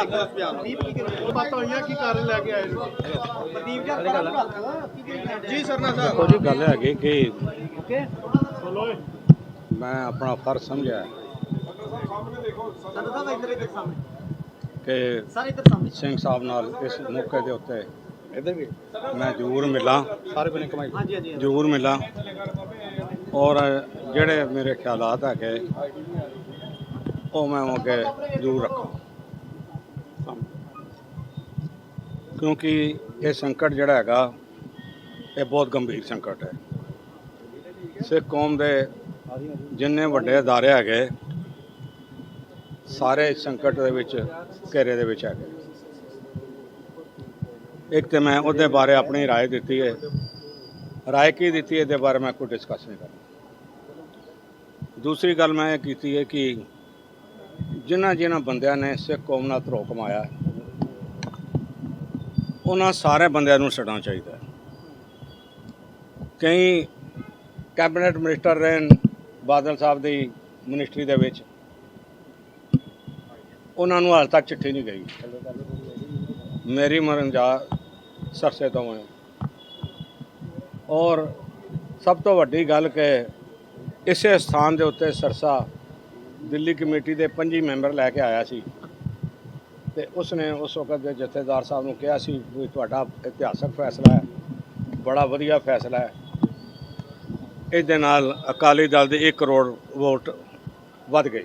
ਜੀ ਜੀ ਸਰਨਾ ਸਾਹਿਬ ਦੇਖੋ ਜੀ ਗੱਲ ਹੈਗੀ ਕਿ। ਮੈਂ ਆਪਣਾ ਫਰਜ਼ ਸਮਝਿਆ। ਸਰਦਾਰ ਸਾਹਿਬ ਇੱਧਰ ਇੱਧਰ ਸਾਹਮਣੇ। ਕਿ ਸਰ ਇੱਧਰ ਸਾਹਮਣੇ। ਸਿੰਘ ਸਾਹਿਬ ਨਾਲ ਇਸ ਮੌਕੇ ਦੇ ਉੱਤੇ ਇਧਰ ਵੀ ਮੈਂ ਜ਼ਰੂਰ ਮਿਲਾਂ। ਸਾਰੇ ਬਨੇ ਕਮਾਈ ਹਾਂਜੀ ਹਾਂਜੀ। ਜ਼ਰੂਰ ਮਿਲਾਂ। ਔਰ ਜਿਹੜੇ ਮੇਰੇ ਖਿਆਲਾਤ ਹੈਗੇ ਉਹ ਮੈਂ ਅੱਗੇ ਜ਼ਰੂਰ ਰੱਖਾਂ। ਕਿਉਂਕਿ ਇਹ ਸੰਕਟ ਜਿਹੜਾ ਹੈਗਾ ਇਹ ਬਹੁਤ ਗੰਭੀਰ ਸੰਕਟ ਹੈ ਸਿੱਖ ਕੌਮ ਦੇ ਜਿੰਨੇ ਵੱਡੇ ਅਦਾਰੇ ਹੈਗੇ ਸਾਰੇ ਇਸ ਸੰਕਟ ਦੇ ਵਿੱਚ ਘੇਰੇ ਦੇ ਵਿੱਚ ਹੈਗੇ ਇੱਕ ਤੇ ਮੈਂ ਉਹਦੇ ਬਾਰੇ ਆਪਣੀ رائے ਦਿੱਤੀ ਹੈ ਰਾਏ ਕੀ ਦਿੱਤੀ ਹੈ ਇਹਦੇ ਬਾਰੇ ਮੈਂ ਕੋਈ ਡਿਸਕਸ ਨਹੀਂ ਕਰਨਾ ਦੂਸਰੀ ਗੱਲ ਮੈਂ ਇਹ ਕੀਤੀ ਹੈ ਕਿ ਜਿਨ੍ਹਾਂ ਜਿਨ੍ਹਾਂ ਬੰਦਿਆਂ ਨੇ ਸਿੱਖ ਕੌਮ ਨਾਲ ਧਰੋ ਕਮਾਇਆ ਹੈ, ਉਹਨਾਂ ਸਾਰੇ ਬੰਦਿਆਂ ਨੂੰ ਛੱਡਣਾ ਚਾਹੀਦਾ ਕਈ ਕੈਬਨਿਟ ਮਿਨਿਸਟਰ ਰਹੇ ਬਾਦਲ ਸਾਹਿਬ ਦੀ ਮਿਨਿਸਟਰੀ ਦੇ ਵਿੱਚ। ਉਹਨਾਂ ਨੂੰ ਹਾਲ ਤੱਕ ਚਿੱਠੀ ਨਹੀਂ ਗਈ। ਮੇਰੀ ਮਰਨ ਜਾ ਸਰਸੇ ਤੋਂ ਹੈ ਔਰ ਸਭ ਤੋਂ ਵੱਡੀ ਗੱਲ ਕਿ ਇਸੇ ਸਥਾਨ ਦੇ ਉੱਤੇ ਸਰਸਾ ਦਿੱਲੀ ਕਮੇਟੀ ਦੇ 25 ਮੈਂਬਰ ਲੈ ਕੇ ਆਇਆ ਸੀ। ਤੇ ਉਸਨੇ ਉਸ ਵਕਤ ਦੇ ਜਥੇਦਾਰ ਸਾਹਿਬ ਨੂੰ ਕਿਹਾ ਸੀ ਵੀ ਤੁਹਾਡਾ ਇਤਿਹਾਸਕ ਫੈਸਲਾ ਹੈ। ਬੜਾ ਵਧੀਆ ਫੈਸਲਾ ਹੈ। ਇਹਦੇ ਨਾਲ ਅਕਾਲੀ ਦਲ ਦੇ 1 ਕਰੋੜ ਵੋਟ ਵੱਧ ਗਈ।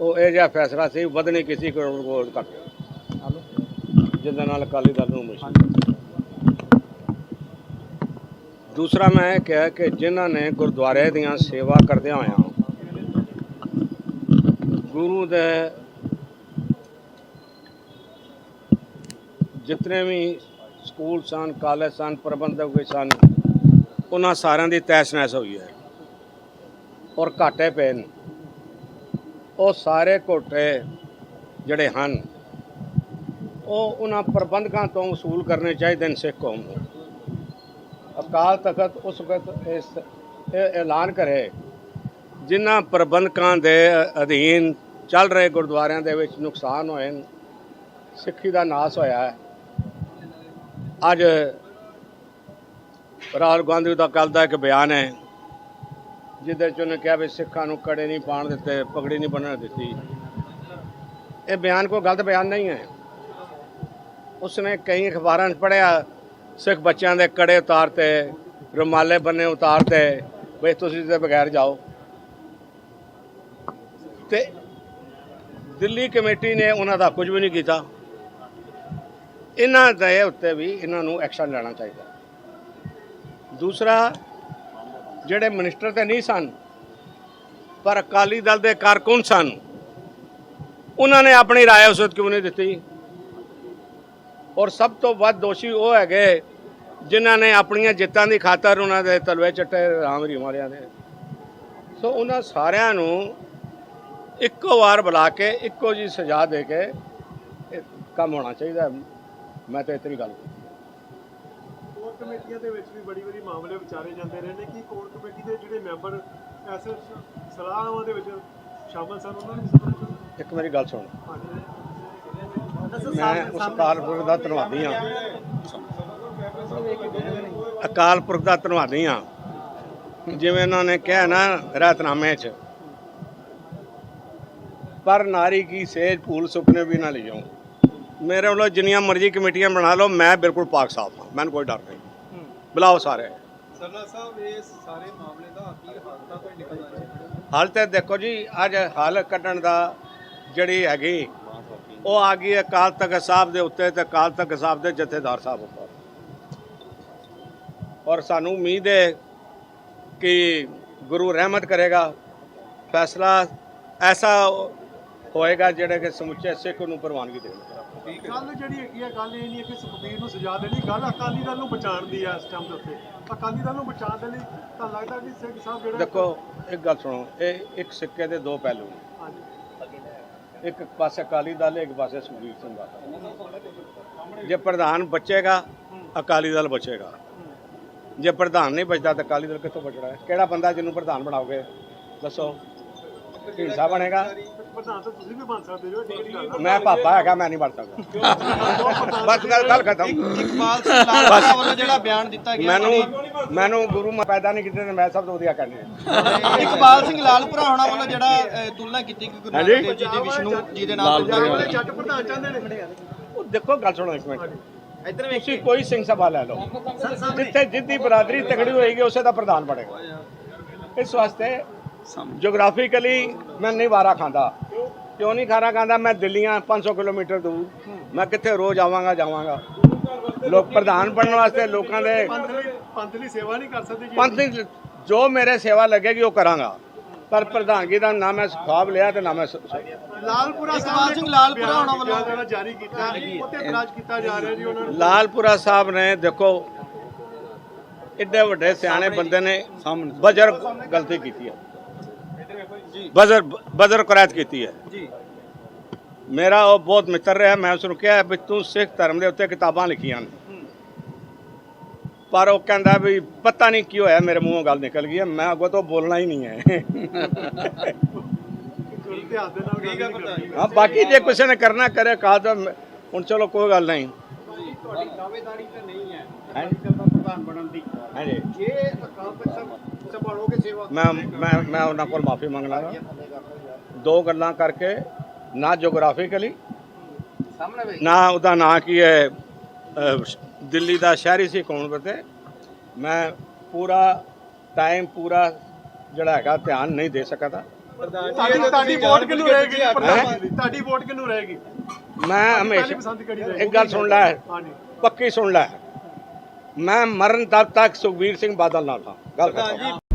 ਉਹ ਇਹ ਜਿਹਾ ਫੈਸਲਾ ਸੀ, ਵਧਣੀ ਕਿਸੇ ਕਰੋੜ ਵੋਟ ਘੱਟ। ਜਿਹਦੇ ਨਾਲ ਅਕਾਲੀ ਦਲ ਨੂੰ ਮੁਸ਼ਕਿਲ ਦੂਸਰਾ ਮੈਂ ਇਹ ਕਿਹਾ ਕਿ ਜਿਨ੍ਹਾਂ ਨੇ ਗੁਰਦੁਆਰੇ ਦੀਆਂ ਸੇਵਾ ਕਰਦਿਆਂ ਹੋਇਆਂ ਗੁਰੂ ਦੇ ਜਿਤਨੇ ਵੀ ਸਕੂਲ ਸਨ, ਕਾਲਜ ਸਨ, ਪ੍ਰਬੰਧਕ ਵੀ ਸਨ, ਉਹਨਾਂ ਸਾਰਿਆਂ ਦੀ ਤੈਸ ਨੈਸ ਹੋਈ ਹੈ ਔਰ ਘਾਟੇ ਪਏ ਨੇ। ਉਹ ਸਾਰੇ ਘੋਟੇ ਜਿਹੜੇ ਹਨ, ਉਹ ਉਹਨਾਂ ਪ੍ਰਬੰਧਕਾਂ ਤੋਂ ਵਸੂਲ ਕਰਨੇ ਚਾਹੀਦੇ ਨੇ ਸਿੱਖ ਕੌਮ ਨੂੰ। ਅਕਾਲ ਤਖਤ ਉਸ ਵਕਤ ਇਸ ਇਹ ਐਲਾਨ ਕਰੇ, ਜਿਨ੍ਹਾਂ ਪ੍ਰਬੰਧਕਾਂ ਦੇ ਅਧੀਨ ਚੱਲ ਰਹੇ ਗੁਰਦੁਆਰਿਆਂ ਦੇ ਵਿੱਚ ਨੁਕਸਾਨ ਹੋਏ ਸਿੱਖੀ ਦਾ ਨਾਸ ਹੋਇਆ ਹੈ। ਅੱਜ ਰਾਹੁਲ ਗਾਂਧੀ ਦਾ ਕੱਲ੍ਹ ਦਾ ਇੱਕ ਬਿਆਨ ਹੈ, ਜਿਹਦੇ ਚ ਉਹਨੇ ਕਿਹਾ ਵੀ ਸਿੱਖਾਂ ਨੂੰ ਕੜੇ ਨਹੀਂ ਪਾਣ ਦਿੱਤੇ, ਪਗੜੀ ਨਹੀਂ ਬੰਨਣ ਦਿੱਤੀ। ਇਹ ਬਿਆਨ ਕੋਈ ਗਲਤ ਬਿਆਨ ਨਹੀਂ ਹੈ। ਉਸਨੇ ਕਈ ਅਖਬਾਰਾਂ 'ਚ ਪੜ੍ਹਿਆ, ਸਿੱਖ ਬੱਚਿਆਂ ਦੇ ਕੜੇ ਉਤਾਰਤੇ ਰੁਮਾਲੇ ਬੰਨੇ ਉਤਾਰਤੇ ਬਈ ਤੁਸੀਂ ਤੇ ਬਗੈਰ ਜਾਓ। ਤੇ ਦਿੱਲੀ ਕਮੇਟੀ ਨੇ ਉਹਨਾਂ ਦਾ ਕੁਝ ਵੀ ਨਹੀਂ ਕੀਤਾ। ਇਹਨਾਂ ਦੇ ਉੱਤੇ ਵੀ ਇਹਨਾਂ ਨੂੰ ਐਕਸ਼ਨ ਲੈਣਾ ਚਾਹੀਦਾ ਦੂਸਰਾ ਜਿਹੜੇ ਮਿਨਿਸਟਰ ਤੇ ਨਹੀਂ ਸਨ ਪਰ ਅਕਾਲੀ ਦਲ ਦੇ ਕਾਰਕੁਨ ਸਨ ਉਹਨਾਂ ਨੇ ਆਪਣੀ رائے ਉਸ ਵਕਤ ਕਿਉਂ ਨਹੀਂ ਦਿੱਤੀ ਔਰ ਸਭ ਤੋਂ ਵੱਧ ਦੋਸ਼ੀ ਉਹ ਹੈਗੇ ਜਿਨ੍ਹਾਂ ਨੇ ਆਪਣੀਆਂ ਜਿੱਤਾਂ ਦੀ ਖਾਤਰ ਉਹਨਾਂ ਦੇ ਤਲਵੇ ਚੱਟੇ ਰਾਮ ਰੀਮਾਰਿਆਂ ਦੇ ਸੋ ਉਹਨਾਂ ਸਾਰਿਆਂ ਨੂੰ ਇੱਕੋ ਵਾਰ ਬੁਲਾ ਕੇ ਇੱਕੋ ਜੀ ਸਜ਼ਾ ਦੇ ਕੇ ਇਹ ਕੰਮ ਹੋਣਾ ਚਾਹੀਦਾ ਹੈ। ਮੈਂ ਤਾਂ ਇਤਨੀ ਗੱਲ ਕੋਰ ਕਮੇਟੀਆਂ ਦੇ ਵਿੱਚ ਵੀ ਬੜੀ ਬੜੀ ਮਾਮਲੇ ਵਿਚਾਰੇ ਜਾਂਦੇ ਰਹੇ ਨੇ ਕਿ ਕੋਰ ਕਮੇਟੀ ਦੇ ਜਿਹੜੇ ਮੈਂਬਰ ਐਸੇ ਸਲਾਹਾਂ ਦੇ ਵਿੱਚ ਸ਼ਾਮਲ ਸਨ ਉਹਨਾਂ ਨੂੰ। ਇੱਕ ਮੇਰੀ ਗੱਲ ਸੁਣ। ਮੈਂ ਉਸ ਅਕਾਲ ਪੁਰਖ ਦਾ ਧੰਨਵਾਦੀ ਹਾਂ। ਅਕਾਲ ਪੁਰਖ ਦਾ ਧੰਨਵਾਦੀ ਹਾਂ। ਜਿਵੇਂ ਇਹਨਾਂ ਨੇ ਕਿਹਾ ਨਾ ਰਹਿਤਨਾਮੇ 'ਚ ਪਰ ਨਾਰੀ ਕੀ ਸੇਜ ਭੂਲ ਸੁਪਨੇ ਵੀ ਨਾ ਲਿਓ ਮੇਰੇ ਵੱਲੋਂ ਜਿੰਨੀਆਂ ਮਰਜ਼ੀ ਕਮੇਟੀਆਂ ਬਣਾ ਲਓ ਮੈਂ ਬਿਲਕੁਲ ਪਾਕ ਸਾਫ਼ ਹਾਂ। ਮੈਨੂੰ ਕੋਈ ਡਰ ਨਹੀਂ। ਬੁਲਾਓ ਸਾਰੇ। ਸਰਨਾ ਸਾਹਿਬ ਇਸ ਸਾਰੇ ਮਾਮਲੇ ਦਾ ਅਖੀਰ ਹੱਲ ਤਾਂ ਕੋਈ ਨਿਕਲਣਾ ਚਾਹੀਦਾ ਹਾਲ ਤੇ ਦੇਖੋ ਜੀ ਅੱਜ ਹੱਲ ਕੱਢਣ ਦਾ ਜਿਹੜੀ ਹੈਗੀ ਉਹ ਆ ਗਈ ਅਕਾਲ ਤਖਤ ਸਾਹਿਬ ਦੇ ਉੱਤੇ ਤੇ ਅਕਾਲ ਤਖਤ ਸਾਹਿਬ ਦੇ ਜਥੇਦਾਰ ਸਾਹਿਬ ਉੱਪਰ। ਔਰ ਸਾਨੂੰ ਉਮੀਦ ਹੈ ਕਿ ਗੁਰੂ ਰਹਿਮਤ ਕਰੇਗਾ। ਫੈਸਲਾ ਐਸਾ ਹੋਏਗਾ ਜਿਹੜਾ ਕਿ ਸਮੁੱਚੇ ਸਿੱਖ ਨੂੰ ਪ੍ਰਵਾਨਗੀ ਦੇਵੇਗਾ। ਗੱਲ ਜਿਹੜੀ ਹੈਗੀ ਆ ਗੱਲ ਇਹ ਨਹੀਂ ਹੈ ਕਿ ਸੁਖਬੀਰ ਨੂੰ ਸਜ਼ਾ ਦੇਣੀ ਗੱਲ ਅਕਾਲੀ ਦਲ ਨੂੰ ਬਚਾਉਣ ਦੀ ਆ ਇਸ ਟਾਈਮ ਦੇ ਉੱਤੇ। ਅਕਾਲੀ ਦਲ ਨੂੰ ਬਚਾਉਣ ਦੇ ਲਈ ਤਾਂ ਲੱਗਦਾ ਕਿ ਸਿੰਘ ਸਾਹਿਬ ਜਿਹੜਾ ਦੇਖੋ ਇੱਕ ਗੱਲ ਸੁਣੋ ਇਹ ਇੱਕ ਸਿੱਕੇ ਦੇ ਦੋ ਪਹਿਲੂ ਨੇ। ਹਾਂਜੀ। ਇੱਕ ਪਾਸੇ ਅਕਾਲੀ ਦਲ ਹੈ, ਇੱਕ ਪਾਸੇ ਸੁਖਬੀਰ ਸਿੰਘ ਬਾਦਲ। ਜੇ ਪ੍ਰਧਾਨ ਬਚੇਗਾ ਅਕਾਲੀ ਦਲ ਬਚੇਗਾ। ਜੇ ਪ੍ਰਧਾਨ ਨਹੀਂ ਬਚਦਾ ਤਾਂ ਅਕਾਲੀ ਦਲ ਕਿੱਥੋਂ ਬਚਣਾ ਹੈ? ਕਿਹੜਾ ਬੰਦਾ ਜਿਹਨੂੰ ਪ੍ਰਧਾਨ ਬਣਾਓਗੇ? ਦੱਸੋ। ਢੀਂਸਾ ਬਣੇਗਾ। ਪ੍ਰਧਾਨ ਤਾਂ ਤੁਸੀਂ ਵੀ ਬਣ ਸਕਦੇ ਹੋ ਇਹ ਕਿਹੜੀ ਗੱਲ ਆ? ਮੈਂ ਪਾਪਾ ਹੈਗਾ ਮੈਂ ਨਹੀਂ ਬਣ ਸਕਦਾ। ਬਸ ਗੱਲ ਗੱਲ ਖਤਮ। ਇਕਬਾਲ ਸਿੰਘ ਲਾਲਪੁਰਾ ਵੱਲੋਂ ਜਿਹੜਾ ਬਿਆਨ ਦਿੱਤਾ ਗਿਆ ਮੈਨੂੰ ਮੈਨੂੰ ਗੁਰੂ ਮੈਂ ਪੈਦਾ ਨਹੀਂ ਕੀਤੇ ਤੇ ਮੈਂ ਸਭ ਤੋਂ ਵਧੀਆ ਕਰਨੇ ਆ। ਇਕਬਾਲ ਸਿੰਘ ਲਾਲਪੁਰਾ ਹੋਣਾ ਵੱਲੋਂ ਜਿਹੜਾ ਤੁਲਨਾ ਕੀਤੀ ਕਿ ਗੁਰੂ ਨਾਨਕ ਹਾਂਜੀ। ਦੇਵ ਜੀ ਦੀ ਵਿਸ਼ਨੂੰ ਜੀ ਦੇ ਨਾਲ ਪੰਜਾਬ ਵਾਲੇ ਜੱਟ ਪ੍ਰਧਾਨ ਚਾਹੁੰਦੇ ਨੇ? ਉਹ ਦੇਖੋ ਗੱਲ ਸੁਣੋ ਇੱਕ ਮਿੰਟ। ਇੱਧਰ ਤੁਸੀਂ ਕੋਈ ਸਿੰਘ ਸਭਾ ਲੈ ਲਓ। ਜਿੱਥੇ ਜਿੱਦੀ ਬਰਾਦਰੀ ਤਕੜੀ ਹੋਏਗੀ ਉਸੇ ਦਾ ਪ੍ਰਧਾਨ ਬਣੇਗਾ। ਇਸ ਵਾਸਤੇ ਜੀਓਗ੍ਰਾਫੀਕਲੀ ਮੈਂ ਨਹੀਂ ਵਾਰਾ ਖਾਂਦਾ। ਕਿਉਂ ਨਹੀਂ ਖਾਣਾ ਖਾਂਦਾ? ਮੈਂ ਦਿੱਲੀਆਂ 500 ਕਿਲੋਮੀਟਰ ਦੂਰ। ਮੈਂ ਕਿੱਥੇ ਰੋਜ਼ ਆਵਾਂਗਾ ਜਾਵਾਂਗਾ? ਲੋਕ ਪ੍ਰਧਾਨ ਬਣਨ ਵਾਸਤੇ ਲੋਕਾਂ ਦੇ ਪੰਥ ਲਈ ਸੇਵਾ ਨਹੀਂ ਕਰ ਸਕਦੇ ਜੀ। ਪੰਥ ਦੀ ਜੋ ਮੇਰੇ ਸੇਵਾ ਲੱਗੇਗੀ ਉਹ ਕਰਾਂਗਾ। ਪਰ ਪ੍ਰਧਾਨਗੀ ਦਾ ਨਾ ਮੈਂ ਖੁਆਬ ਲਿਆ ਤੇ ਨਾ ਮੈਂ ਸ- ਲਾਲਪੁਰਾ ਇਕਬਾਲ ਸਿੰਘ ਲਾਲਪੁਰਾ ਹੋਣਾ ਵੱਲੋਂ- ਵੱਲੋਂ ਜਾਰੀ ਕੀਤਾ। ਉੱਤੇ ਇਤਰਾਜ਼ ਕੀਤਾ ਜਾ ਰਿਹਾ ਜੀ ਉਹਨਾਂ ਨੂੰ। ਲਾਲਪੁਰਾ ਸਾਹਿਬ ਨੇ ਦੇਖੋ ਇੱਡੇ ਵੱਡੇ ਸਿਆਣੇ ਬੰਦੇ ਨੇ ਬਜਰ ਗਲਤੀ ਕੀਤੀ ਹੈ ਬਜਰ ਬਜਰ ਕੁਰੈਤ ਕੀਤੀ ਹੈ। ਜੀ। ਮੇਰਾ ਉਹ ਬਹੁਤ ਮਿੱਤਰ ਰਿਹਾ ਮੈਂ ਉਸ ਨੂੰ ਕਿਹਾ ਵੀ ਤੂੰ ਸਿੱਖ ਧਰਮ ਦੇ ਉੱਤੇ ਕਿਤਾਬਾਂ ਲਿਖੀਆਂ ਨੇ। ਪਰ ਉਹ ਕਹਿੰਦਾ ਵੀ ਪਤਾ ਨਹੀਂ ਕੀ ਹੋਇਆ ਮੇਰੇ ਮੂੰਹੋਂ ਗੱਲ ਨਿਕਲ ਗਈ ਹੈ ਮੈਂ ਅੱਗੋਂ ਤੋਂ ਬੋਲਣਾ ਹੀ ਨਹੀਂ ਹੈ। ਹਾਂ ਬਾਕੀ ਜੇ ਕਿਸੇ ਨੇ ਕਰਨਾ ਕਰੇ ਕਹਾ ਤਾਂ ਹੁਣ ਚਲੋ ਕੋਈ ਗੱਲ ਨਹੀਂ। ਦਾਅਵੇਦਾਰੀ ਤੇ ਨਹੀਂ ਹੈ। ਹੈਂ? ਪ੍ਰਧਾਨ ਬਣਨ ਦੀ। ਹਾਂਜੀ। ਜੇ ਅਕਾਲ ਤਖਤ ਸੰਭਾਲੋਗੇ ਸੇਵਾ ਮੈਂ ਮੈਂ ਮੈਂ ਉਹਨਾਂ ਕੋਲ ਮਾਫੀ ਮੰਗ ਲਾਂਗਾ। ਦੋ ਗੱਲਾਂ ਕਰਕੇ ਨਾ ਜੀਓਗ੍ਰਾਫੀਕਲੀ ਨਾ ਉਹਦਾ ਨਾਂ ਕੀ ਹੈ ਦਿੱਲੀ ਦਾ ਸ਼ਹਿਰੀ ਸੀ ਕੌਣ ਬਤੇ। ਮੈਂ ਪੂਰਾ ਟਾਈਮ ਪੂਰਾ ਜਿਹੜਾ ਹੈਗਾ ਧਿਆਨ ਨਹੀਂ ਦੇ ਸਕਿਆ ਤਾ ਤੁਹਾਡੀ ਤੁਹਾਡੀ ਵੋਟ ਕਿਹਨੂੰ ਰਹੇਗੀ? ਤੁਹਾਡੀ ਵੋਟ ਕਿਹਨੂੰ ਰਹੇਗੀ? ਮੈਂ ਹਮੇਸ਼ਾ ਇੱਕ ਗੱਲ ਸੁਣ ਲੈ। ਪੱਕੀ ਸੁਣ ਲੈ। ਮੈਂ ਮਰਨ ਤੱਕ ਤੱਕ ਸੁਖਬੀਰ ਸਿੰਘ ਬਾਦਲ ਨਾਲ ਥਾ ਗੱਲ ਖਤਮ।